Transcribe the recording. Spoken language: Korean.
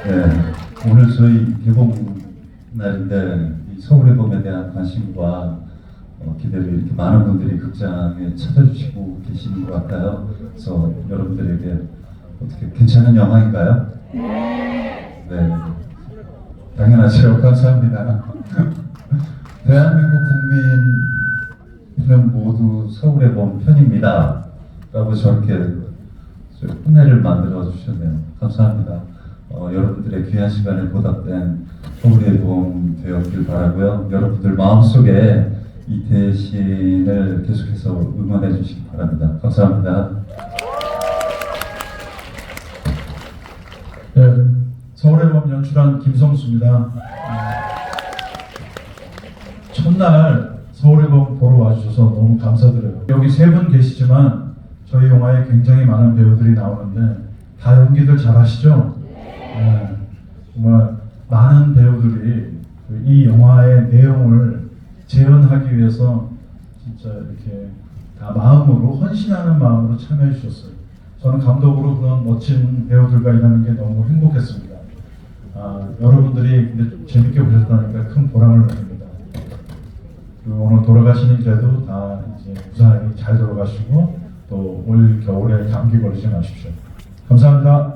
네, 오늘 저희 개봉 날인데 이 서울의 봄에 대한 관심과 어, 기대를 이렇게 많은 분들이 극장에 찾아주시고 계시는 것 같아요. 그래서 여러분들에게 어떻게 괜찮은 영화인가요? 네. 당연하죠. 감사합니다. 대한민국 국민은 모두 서울의 봄 편입니다. 라고 저렇게 저 혼내를 만들어 주셨네요. 감사합니다. 어, 여러분들의 귀한 시간에 보답된 서울의 봄 되었길 바라고요. 여러분들 마음속에 이 대신을 계속해서 응원해 주시기 바랍니다. 감사합니다. 네, 서울의 밤 연출한 김성수입니다. 첫날 서울의 밤 보러 와주셔서 너무 감사드려요. 여기 세 분 계시지만 저희 영화에 굉장히 많은 배우들이 나오는데 다 연기들 잘하시죠? 네, 정말 많은 배우들이 그이 영화의 내용을 재현하기 위해서 진짜 이렇게 다 마음으로 헌신하는 마음으로 참여해 주셨어요. 저는 감독으로 그런 멋진 배우들과 일하는 게 너무 행복했습니다. 아, 여러분들이 근데 재밌게 보셨다니까 큰 보람을 느낍니다. 그리고 오늘 돌아가시는 길에도 다 이제 무사히 잘 돌아가시고 또 올 겨울에 감기 걸리지 마십시오. 감사합니다.